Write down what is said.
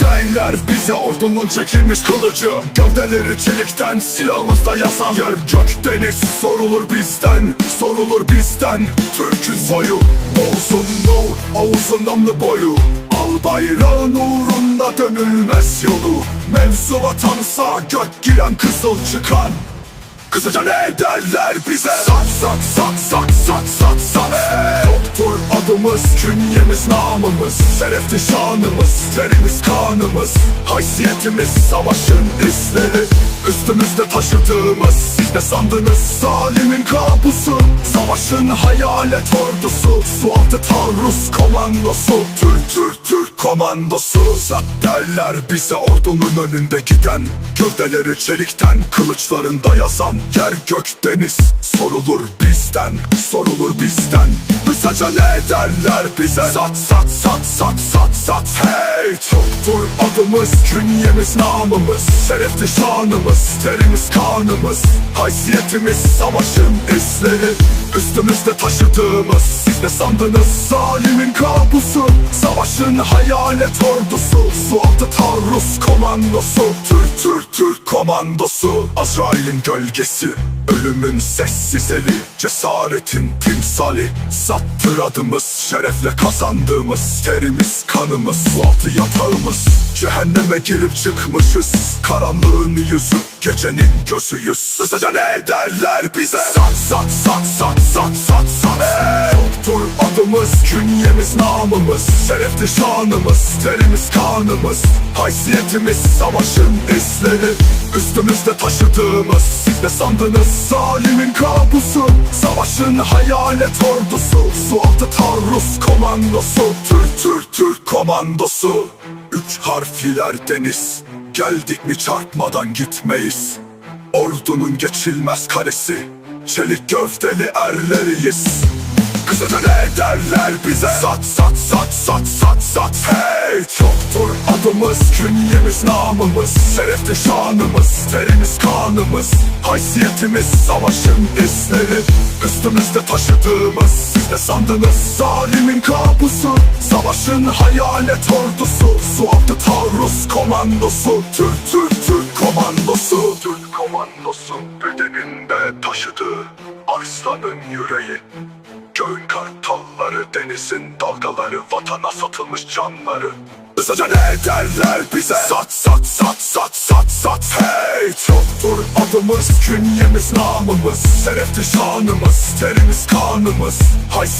beyler bize ordunun çekilmiş kılıcı. Gövdeleri çelikten silahımızda yazan Yer gök deniz sorulur bizden Sorulur bizden. Türk'ün soyu Olsun nur Oğuz'un namlı boyu. Al bayrağın uğrunda dönülmez yolu. Mevzu vatansa gök giren kızıl çıkan. Kısaca ne derler bize? Sat sat sat sat sat hey! Doktor adımız, künyemiz, namımız Şerefli şanımız, terimiz, kanımız. Haysiyetimiz, savaşın izleri Üstümüzde taşıdığımız. Siz ne sandınız zalimin kabusu? Savaşın hayalet ordusu Sualtı taarruz komandosu. Türk Türk Türk komandosu derler bize ordunun önünde giden. Gövdeleri çelikten kılıçlarında yazan Yer gök deniz. Sorulur bizden Sorulur bizden. Kısaca ne derler bize. Sat sat sat sat sat sat Hey çoktur adımız Künyemiz namımız. Şerefli şanımız Terimiz kanımız. Haysiyetimiz savaşın izleri Üstümüzde taşıdığımız Siz ne sandınız zalimin kabusu. Savaşın hayalet ordusu Sualtı taarruz komandosu. Türk Türk Türk komandosu Azrail'in gölgesi. Ölümün sessiz eli Cesaretin timsali. Sattır adımız Şerefle kazandığımız Terimiz kanımız Sualtı yatağımız. Cehenneme girip çıkmışız Karanlığın yüzü Gecenin gözüyüz. Kısaca ne derler bize? Sat sat sat sat namımız Şerefli şanımız Terimiz kanımız. Haysiyetimiz Savaşın izleri Üstümüzde taşıdığımız Siz ne sandınız zalimin kabusu. Savaşın hayalet ordusu Sualtı taarruz komandosu. Türk Türk Türk komandosu. Üç harfiler deniz Geldik mi çarpmadan gitmeyiz. Ordunun geçilmez kalesi Çelik gövdeli erleriyiz derler bize. Sat sat sat sat sat sat. Hey çoktur adımız Künyemiz namımız. Şerefli şanımız Terimiz kanımız. Haysiyetimiz savaşın izleri. Üstümüzde taşıdığımız Siz ne sandınız. Zalimin kabusu Savaşın hayalet ordusu. Sualtı taarruz komandosu. Türk Türk Türk komandosu. Türk komandosu Bedeninde taşıdığı Arslanın yüreği Göğün kartalları, denizin dalgaları Vatana satılmış canları. Kısaca ne derler bize? Sat sat sat sat sat sat. Hey çoktur adımız Künyemiz namımız. Şerefli şanımız Terimiz kanımız. Haysiyet